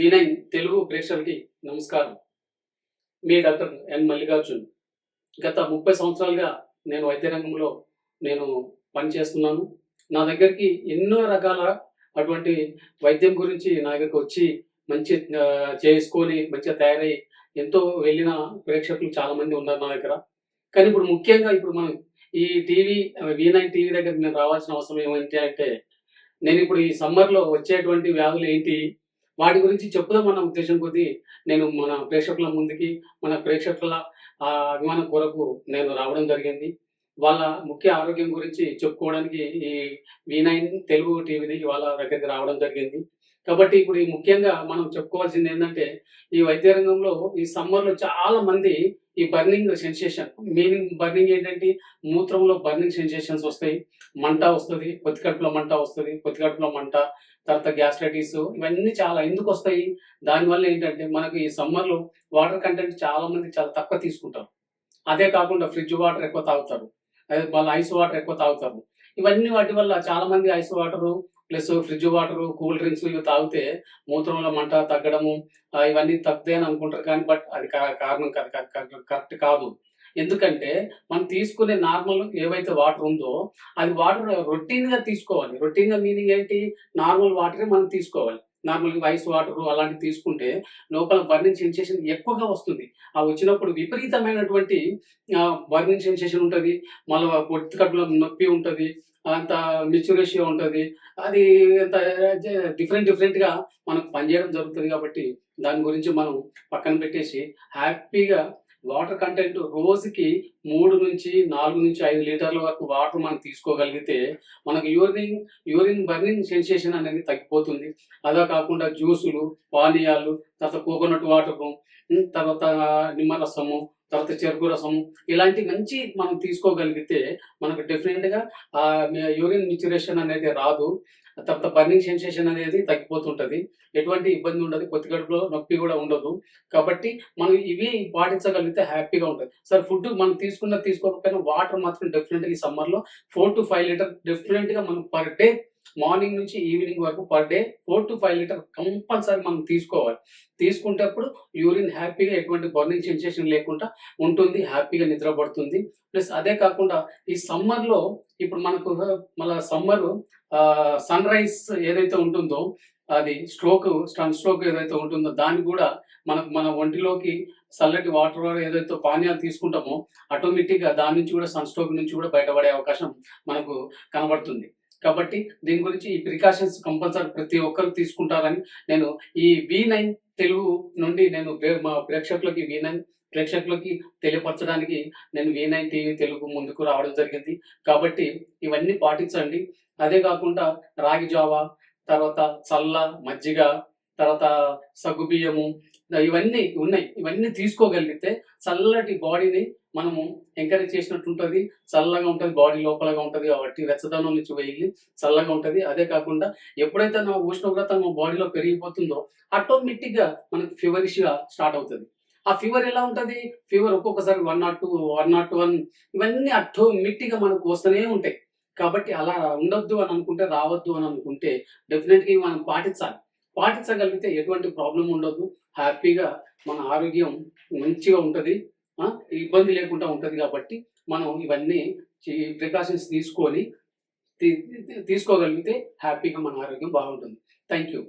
V nine Telugu ప్రేక్షకులకి నమస్కారం. మీ డాక్టర్ ఎన్ మల్లికార్జున్. గత ముప్పై సంవత్సరాలుగా నేను వైద్య రంగంలో నేను పనిచేస్తున్నాను. నా దగ్గరికి ఎన్నో రకాల అటువంటి వైద్యం గురించి నా దగ్గరికి వచ్చి మంచి చేసుకొని మంచిగా తయారై ఎంతో వెళ్ళిన ప్రేక్షకులు చాలామంది ఉన్నారు నా దగ్గర. కానీ ఇప్పుడు ముఖ్యంగా ఇప్పుడు మనం ఈ టీవీ వి నైన్ టీవీ దగ్గర నేను రావాల్సిన అవసరం ఏమంటే అంటే నేను ఇప్పుడు ఈ సమ్మర్లో వచ్చేటువంటి వ్యాధులు ఏంటి? వాటి గురించి చెప్పుదామన్న ఉద్దేశం కొద్దీ నేను మన ప్రేక్షకుల ముందుకి మన ప్రేక్షకుల ఆ అభిమానం కొరకు నేను రావడం జరిగింది. వాళ్ళ ముఖ్య ఆరోగ్యం గురించి చెప్పుకోవడానికి ఈ వి నైన్ తెలుగు టీవీని వాళ్ళ దగ్గరికి రావడం జరిగింది. కాబట్టి ఇప్పుడు ఈ ముఖ్యంగా మనం చెప్పుకోవాల్సింది ఏంటంటే ఈ వైద్య రంగంలో ఈ సమ్మర్లో చాలా మంది ఈ బర్నింగ్ సెన్సేషన్ మీనింగ్ బర్నింగ్ ఏంటంటే మూత్రంలో బర్నింగ్ సెన్సేషన్స్ వస్తాయి. మంట వస్తుంది పొత్తికడుపులో మంట వస్తుంది పొత్తికడుపులో మంట తర్వాత గ్యాస్ట్రైటిస్ ఇవన్నీ చాలా ఎందుకు వస్తాయి? దానివల్ల ఏంటంటే మనకు ఈ సమ్మర్లో వాటర్ కంటెంట్ చాలా మంది చాలా తక్కువ తీసుకుంటారు. అదే కాకుండా ఫ్రిడ్జ్ వాటర్ ఎక్కువ తాగుతారు. వాళ్ళు ఐస్ వాటర్ ఎక్కువ తాగుతారు. ఇవన్నీ వాటి వల్ల చాలా మంది ice water plus fridge water cool drinks ఇవి తాగితే మూత్రంలో మంట తగ్గడము ఇవన్నీ తగ్గుతాయి అని అనుకుంటారు. కానీ బట్ అది కా- కారణం కరెక్ట్ కాదు. ఎందుకంటే మనం తీసుకునే నార్మల్ ఏవైతే వాటర్ ఉందో అది వాటర్ రొటీన్గా తీసుకోవాలి. రొటీన్గా మీనింగ్ ఏంటి? నార్మల్ వాటరే మనం తీసుకోవాలి. నార్మల్ వైస్ వాటర్ అలాంటివి తీసుకుంటే లోపల బర్నింగ్ సెన్సేషన్ ఎక్కువగా వస్తుంది. ఆ వచ్చినప్పుడు విపరీతమైనటువంటి బర్నింగ్ సెన్సేషన్ ఉంటుంది. మళ్ళీ పొట్టి కడుపులో నొప్పి ఉంటుంది. అంత మిచ్యురేషియో ఉంటుంది. అది అంత డిఫరెంట్ డిఫరెంట్గా మనకు పనిచేయడం జరుగుతుంది కాబట్టి దాని గురించి మనం పక్కన పెట్టేసి హ్యాపీగా వాటర్ కంటెంట్ రోజుకి మూడు నుంచి నాలుగు నుంచి ఐదు లీటర్ల వరకు వాటర్ మనం తీసుకోగలిగితే మనకు యూరిన్ యూరిన్ బర్నింగ్ సెన్సేషన్ అనేది తగ్గిపోతుంది. అదే కాకుండా జ్యూసులు పానీయాలు తర్వాత కోకోనట్ వాటర్ తర్వాత నిమ్మరసము తర్వాత చెరుకు రసము ఇలాంటి మంచి మనం తీసుకోగలిగితే మనకు డెఫినెట్గా ఆ యూరిన్ మిచ్యురేషన్ అనేది రాదు. తర్వాత బర్నింగ్ సెన్సేషన్ అనేది తగ్గిపోతుంటది. ఎటువంటి ఇబ్బంది ఉండదు. కొద్ది కడుపులో నొప్పి కూడా ఉండదు. కాబట్టి మనం ఇవి పాటించగలిగితే హ్యాపీగా ఉంటుంది. సార్ ఫుడ్ మనం తీసుకున్న తీసుకోకపోయినా వాటర్ మాత్రం డెఫినెట్గా ఈ సమ్మర్లో ఫోర్ టు ఫైవ్ లీటర్ డెఫినెట్గా మనం పర్ డే Hmm. మార్నింగ్ నుంచి ఈవినింగ్ వరకు per day four to five litre compulsory మనం తీసుకోవాలి. తీసుకుంటప్పుడు యూరిన్ హ్యాపీగా ఎటువంటి బర్నింగ్ సెన్సేషన్ లేకుండా ఉంటుంది హ్యాపీగా నిద్రపడుతుంది. ప్లస్ అదే కాకుండా ఈ సమ్మర్లో ఇప్పుడు మనకు మళ్ళీ సమ్మర్ సన్ రైజ్ ఏదైతే ఉంటుందో అది స్ట్రోక్ సన్ స్ట్రోక్ ఏదైతే ఉంటుందో దాన్ని కూడా మనకు మన ఒంటిలోకి చల్లటి వాటర్ ఏదైతే పానీయాలు తీసుకుంటామో ఆటోమేటిక్గా దాని నుంచి కూడా సన్ స్ట్రోక్ నుంచి కూడా బయటపడే అవకాశం మనకు కనబడుతుంది. కాబట్టి దీని గురించి ఈ ప్రికాషన్స్ కంపల్సరీ ప్రతి ఒక్కరు తీసుకుంటారని నేను ఈ వి నైన్ తెలుగు నుండి నేను మా ప్రేక్షకులకి వి నైన్ ప్రేక్షకులకి తెలియపరచడానికి నేను వి నైన్ టీవీ తెలుగు ముందుకు రావడం జరిగింది. కాబట్టి ఇవన్నీ పాటించండి. అదే కాకుండా రాగి జావా తర్వాత చల్ల మజ్జిగ తర్వాత సగ్గుబియ్యము ఇవన్నీ ఉన్నాయి. ఇవన్నీ తీసుకోగలిగితే చల్లటి బాడీని మనము ఎంకరేజ్ చేసినట్టు ఉంటుంది. చల్లగా ఉంటుంది బాడీ లోపలగా ఉంటుంది కాబట్టి వెచ్చదనం నుంచి వెళ్ళి చల్లగా ఉంటుంది. అదే కాకుండా ఎప్పుడైతే నా ఉష్ణోగ్రత మా బాడీలో పెరిగిపోతుందో ఆటోమేటిక్గా మనకి ఫీవరిష్గా స్టార్ట్ అవుతుంది. ఆ ఫీవర్ ఎలా ఉంటుంది? ఫీవర్ ఒక్కొక్కసారి one naught two one naught one ఇవన్నీ ఆటోమేటిక్గా మనకు వస్తూనే ఉంటాయి. కాబట్టి అలా ఉండొద్దు అని అనుకుంటే రావద్దు అని అనుకుంటే డెఫినెట్గా మనం పాటించాలి. పాటించగలిగితే ఎటువంటి ప్రాబ్లం ఉండదు. హ్యాపీగా మన ఆరోగ్యం మంచిగా ఉంటుంది. ఇబ్బంది లేకుండా ఉంటుంది కాబట్టి మనం ఇవన్నీ ప్రికాషన్స్ తీసుకొని తీ- తీసుకోగలిగితే హ్యాపీగా మన ఆరోగ్యం బాగుంటుంది. Thank you.